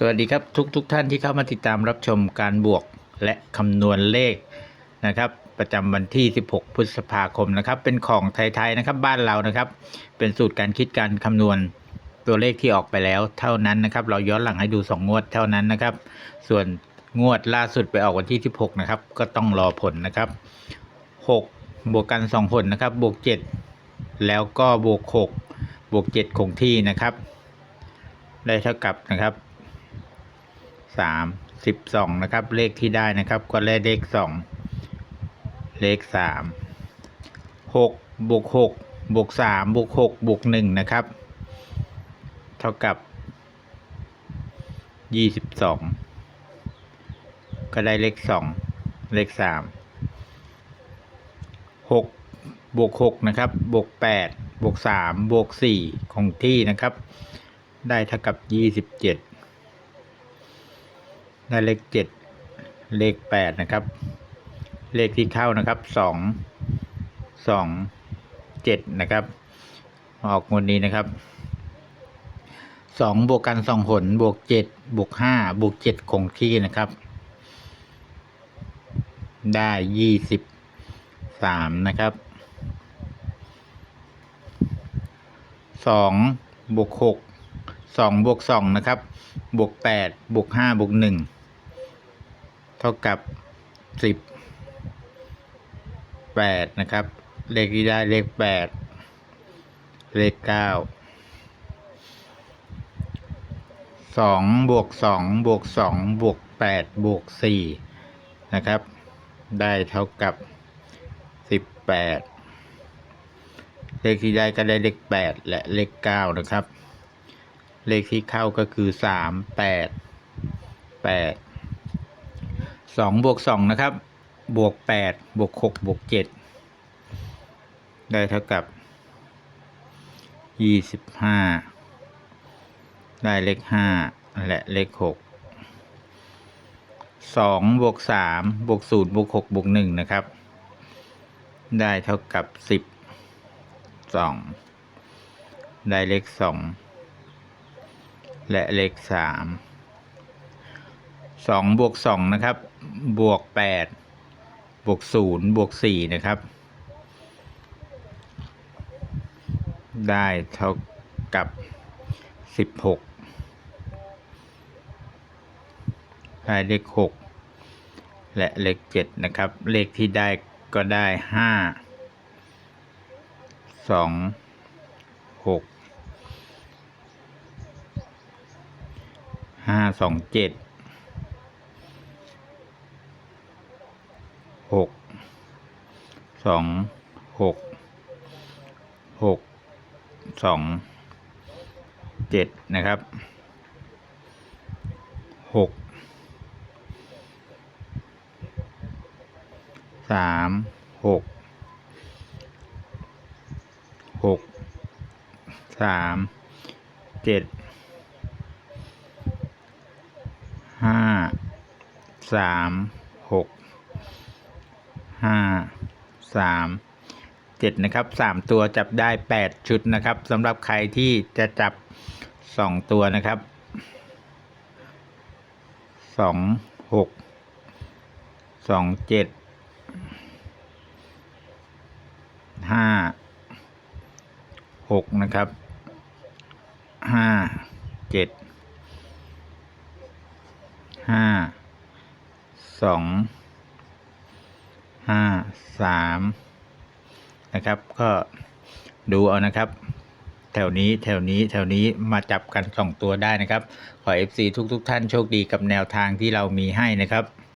สวัสดีครับทุกทุกท่านที่เข้ามาติดตามรับชมการบวกและคำนวณเลขนะครับ ประจำวันที่ 16 พฤษภาคมนะครับ เป็นของไทยๆนะครับบ้านเรานะครับ เป็นสูตรการคิดการคำนวณตัวเลขที่ออกไปแล้วเท่านั้นนะครับ เราย้อนหลังให้ดู 2 งวดเท่านั้นนะครับ ส่วนงวดล่าสุดไปออกวันที่ 16 นะครับ ก็ต้องรอผลนะครับ 6 บวกกัน 2 ผลนะครับ บวก 7 แล้วก็บวก 6 บวก 7 คงที่นะครับ ได้เท่ากับนะครับ สามสิบสองนะครับ เลขที่ได้นะครับก็เลขเลขสองเลขสามหกบวกหกบวกสามบวกหกบวกหนึ่งนะครับ เท่ากับยี่สิบสองก็ได้เลขสองเลขสามหกบวกหกนะครับบวกแปดบวกสามบวกสี่คงที่นะครับ ได้เท่ากับยี่สิบเจ็ด ได้เลขเจ็ดเลขแปดนะครับ เลขที่เข้านะครับสองสองเจ็ดนะครับ ออกงวดนี้นะครับสองบวกกันสองหนบวกเจ็ดบวกห้าบวกเจ็ดคงที่นะครับ ได้ยี่สิบสามนะครับสองบวกหกสองบวกสองนะครับ บวกแปดบวกห้าบวกหนึ่ง เท่ากับสิบแปดนะครับ เลขที่ได้เลขแปดเลขเก้าสองบวกสองบวกสองบวกแปดบวกสี่นะครับ ได้เท่ากับสิบแปดเลขที่ได้ก็ได้เลขแปดและเลขเก้านะครับ เลขที่เข้าก็คือสามแปดแปด สองบวกสองนะครับ บวกแปดบวกหกบวกเจ็ดได้เท่ากับยี่สิบห้าได้เลขห้าและเลขหกสองบวกสามบวกศูนย์บวกหกบวกหนึ่งนะครับ ได้เท่ากับสิบสองได้เลขสองและเลขสาม สองบวกสองนะครับ บวกแปดบวกศูนย์บวกสี่นะครับ ได้เท่ากับสิบหกได้เลขหกและเลขเจ็ดนะครับ เลขที่ได้ก็ได้ห้าสองหกห้าสองเจ็ดหก สองหกหกสองเจ็ดนะครับหกสามหกหกสามเจ็ดห้าสามหกห้า สามเจ็ดนะครับสามตัวจับได้แปดชุดนะครับสำหรับใครที่จะจับสองตัวนะครับสองหกสองเจ็ดห้าหกนะครับห้าเจ็ดห้าสอง ห้าสามนะครับ ก็ดูเอานะครับ แถวนี้แถวนี้แถวนี้มาจับกันสองตัวได้นะครับ ขอ FC ทุกๆทท่านโชคดีกับแนวทางที่เรามีให้นะครับ